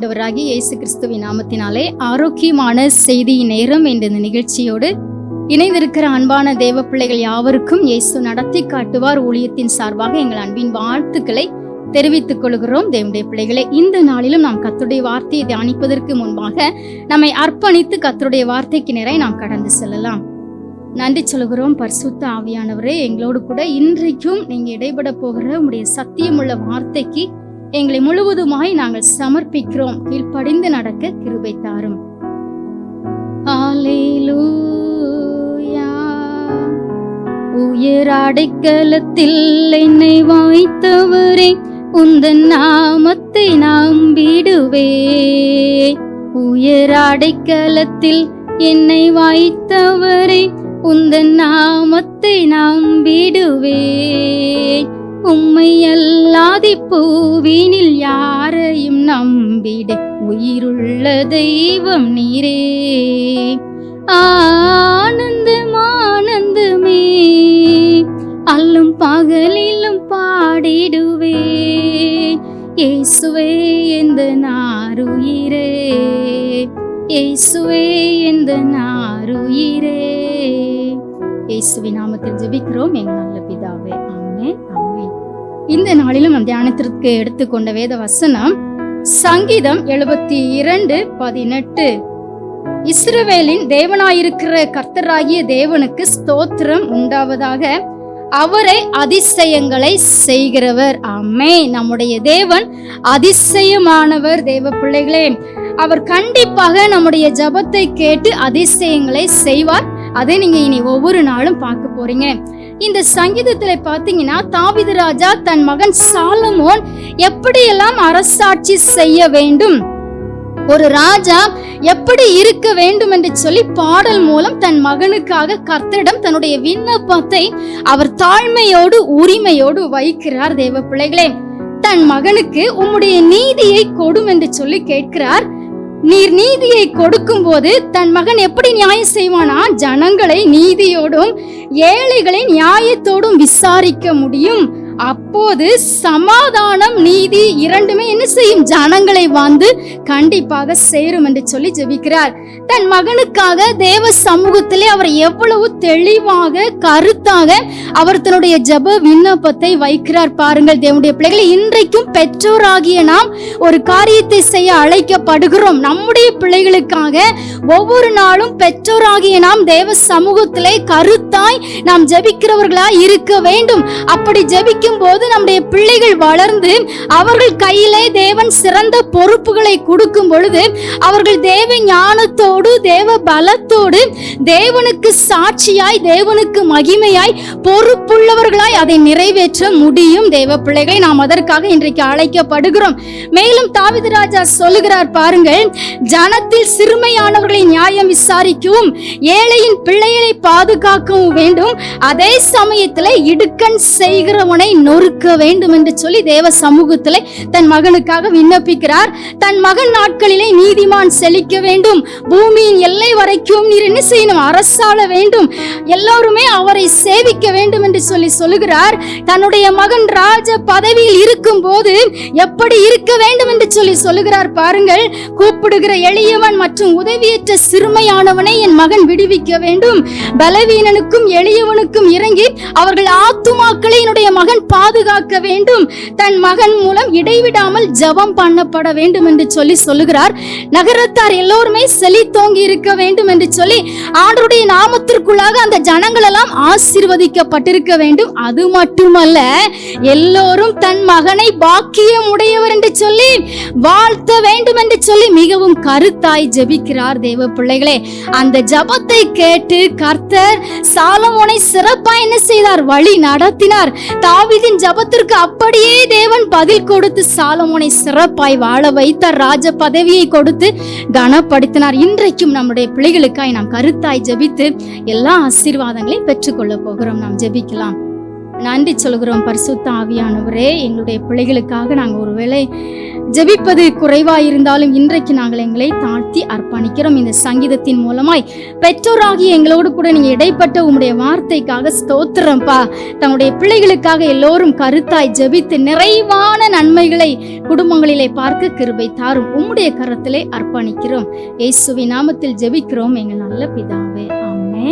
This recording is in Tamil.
ஆண்டவராகி இயேசு கிறிஸ்துவின் நாமத்தினாலே ஆரோக்கியமான செய்தி நேரம் என்ற இந்த நிகழ்ச்சியோடு இணைந்திருக்கிற அன்பான தேவ பிள்ளைகள் யாவருக்கும் இயேசு நடத்தி காட்டுவார் ஊழியத்தின் சார்பாக எங்கள் அன்பின் வாழ்த்துக்களை தெரிவித்துக் கொள்கிறோம். தேவனுடைய பிள்ளைகளே இந்த நாளிலும் நாம் கத்துடைய வார்த்தையை தியானிப்பதற்கு முன்பாக நம்மை அர்ப்பணித்து கத்துடைய வார்த்தைக்கு நிறைய நாம் கடந்து செல்லலாம். நன்றி சொல்கிறோம். பரிசுத்த ஆவியானவரே எங்களோடு கூட இன்றைக்கும் நீங்க இடைபட போகிற உங்களுடைய சத்தியமுள்ள வார்த்தைக்கு எங்களை முழுவதுமாய் நாங்கள் சமர்ப்பிக்கிறோம். கீழ்ப்படிந்து நடக்க கிருபை தாரும். உயர் அடைக்கலத்தில் என்னை வாய்த்தவரே உந்தன் நாமத்தை நம்பிடுவே உயர் அடைக்கலத்தில் என்னை வாய்த்தவரே உந்தன் நாமத்தை நம்பிடுவே உம்மை அல்லாதி பூவினில் யாரையும் நம்பிட உயிருள்ள தெய்வம் நீரே. ஆனந்தம் ஆனந்தமே அல்லும் பகலிலும் பாடிடுவே. இயேசுவே எந்த நாருயிரே. இயேசுவே எந்த நாருயிரே. இயேசுவின் நாமத்தில் ஜெபிக்கிறோம். எங்கள் நல்ல பிதாவே ஆமே ஆமே இந்த நாளிலும் நம் தியானத்திற்கு எடுத்துக்கொண்ட வேத வசனம் சங்கீதம் எழுபத்தி இரண்டு பதினெட்டு. இஸ்ரவேலின் தேவனாயிருக்கிற கர்த்தராகிய தேவனுக்கு ஸ்தோத்திரம் உண்டாவதாக அவரை அதிசயங்களை செய்கிறவர். ஆமே நம்முடைய தேவன் அதிசயமானவர் தேவ பிள்ளைகளே. அவர் கண்டிப்பாக நம்முடைய ஜபத்தை கேட்டு அதிசயங்களை செய்வார். அதை நீங்க இனி ஒவ்வொரு நாளும் பார்க்க போறீங்க. இந்த சங்கீதத்துல பாத்தீங்கன்னா தாவிது ராஜா தன் மகன் சாலமோன் எப்படியெல்லாம் அரசாட்சி செய்ய வேண்டும்? ஒரு ராஜா எப்படி இருக்க வேண்டும் என்று சொல்லி பாடல் மூலம் தன் மகனுக்காக கர்த்தரிடம் தன்னுடைய விண்ணப்பத்தை அவர் தாழ்மையோடு உரிமையோடு வைக்கிறார் தேவ பிள்ளைகளே. தன் மகனுக்கு உம்முடைய நீதியை கொடும் என்று சொல்லி கேட்கிறார். நீர் நீதியை கொடுக்கும் போது தன் மகன் எப்படி நியாயம் செய்வானா? ஜனங்களை நீதியோடும் ஏழைகளை நியாயத்தோடும் விசாரிக்க முடியும். அப்போது சமாதானம் நீதி இரண்டுமே என்ன செய்யும்? ஜனங்களை வந்து கண்டிப்பாக சேரும் என்று சொல்லி ஜெபிக்கிறார். தன் மகனுக்காக தேவ சமூகத்திலே அவர் எவ்வளவு தெளிவாக கருத்தாக அவர் தன்னுடைய ஜப விண்ணப்பத்தை வைக்கிறார் பாருங்கள். தேவனுடைய பிள்ளைகளை இன்றைக்கும் பெற்றோராகிய நாம் ஒரு காரியத்தை செய்ய அழைக்கப்படுகிறோம். நம்முடைய பிள்ளைகளுக்காக ஒவ்வொரு நாளும் பெற்றோராகிய நாம் தேவ சமூகத்திலே கருத்தாய் நாம் ஜெபிக்கிறவர்களாய் இருக்க வேண்டும். அப்படி ஜெபிக்கும் போது நம்முடைய பிள்ளைகள் வளர்ந்து அவர்கள் கையிலே தேவன் சிறந்த பொறுப்புகளை கொடுக்கும் பொழுது அவர்கள் தேவ ஞானத்தோடு தேவ பலத்தோடு தேவனுக்கு சாட்சியாய் தேவனுக்கு மகிமையாய் பொறுப்புள்ளவர்களாய் அதை நிறைவேற்ற முடியும். தேவ பிள்ளைகளை நாம் அதற்காக இன்றைக்கு அழைக்கப்படுகிறோம். மேலும் தாவிதராஜா சொல்லுகிறார் பாருங்கள் ஜனத்தில் சிறுமையானவர்கள் நியாயம் விசாரிக்கவும் ஏழையின் பிள்ளைகளை பாதுகாக்கவும் வேண்டும். அதே சமயத்தில் இடுக்கண் செய்கிறவனை நொறுக்க வேண்டும் என்று சொல்லி தேவ சமூகத்தில் தன் மகனுக்காக விண்ணப்பிக்கிறார். தன் மகன் நாட்களிலே நீதிமான் செழிக்க வேண்டும். பூமியின் எல்லை வரைக்கும் நீர் என்ன செய்யணும்? அரசாள வேண்டும். எல்லோருமே அவரை சேவிக்க வேண்டும் என்று சொல்லி சொல்லுகிறார். தன்னுடைய மகன் ராஜ பதவியில் இருக்கும் போது எப்படி இருக்க வேண்டும் என்று சொல்லி சொல்லுகிறார் பாருங்கள். கூப்பிடுகிற எளியவன் மற்றும் உதவியை உதவியற்ற சிறுமையானவனை என் மகன் விடுவிக்க வேண்டும். பலவீனனுக்கும் எளியவனுக்கும் இறங்கி அவர்கள் ஆத்துமாக்களை என்னுடைய மகன் பாதுகாக்க வேண்டும். தன் மகன் மூலம் இடைவிடாமல் ஜெபம் பண்ணப்பட வேண்டும் என்று சொல்லி சொல்லுகிறார். நகரத்தார் எல்லோருமே செழித்தோங்கி இருக்க வேண்டும் என்று சொல்லி ஆண்டருடைய நாமத்திற்குள்ளாக அந்த ஜனங்கள் எல்லாம் ஆசீர்வதிக்கப்பட்டிருக்க வேண்டும். அது மட்டுமல்ல எல்லோரும் தன் மகனை பாக்கியம் உடையவர் என்று சொல்லி வாழ்த்த வேண்டும் என்று சொல்லி மிகவும் கருத்தாய் ஜெபிக்கிறார் தேவ பிள்ளைகளே அந்த ஜபத்தை கேட்டு கர்த்தர் சாலமோனை சிறப்பா என்ன செய்தார்? வழி நடத்தினார். தாவிதின் ஜபத்திற்கு அப்படியே தேவன் பதில் கொடுத்து சாலமோனை சிறப்பாய் வாழ வைத்தார். ராஜ பதவியை கொடுத்து கனப்படுத்தினார். இன்றைக்கும் நம்முடைய பிள்ளைகளுக்காய் நாம் கருத்தாய் ஜெபித்து எல்லா ஆசீர்வாதங்களையும் பெற்றுக்கொள்ள போகிறோம். நாம் ஜெபிக்கலாம். நன்றி சொல்கிறோம் பரிசுத்த ஆவியானவரே. எங்களுடைய பிள்ளைகளுக்காக நாங்கள் ஒருவேளை ஜெபிப்பது குறைவாக இருந்தாலும் இன்றைக்கு நாங்கள் எங்களை தாழ்த்தி அர்ப்பணிக்கிறோம். இந்த சங்கீதத்தின் மூலமாய் பெற்றோராகி எங்களோடு கூட நீங்கள் இடைப்பட்ட உம்முடைய வார்த்தைக்காக ஸ்தோத்திரம்ப்பா தங்களுடைய பிள்ளைகளுக்காக எல்லோரும் கருத்தாய் ஜெபித்து நிறைவான நன்மைகளை குடும்பங்களிலே பார்க்க கிருபை தாரும். உம்முடைய கரத்திலே அர்ப்பணிக்கிறோம். இயேசுவின் நாமத்தில் ஜெபிக்கிறோம். எங்கள் நல்ல பிதாவே. அம்மே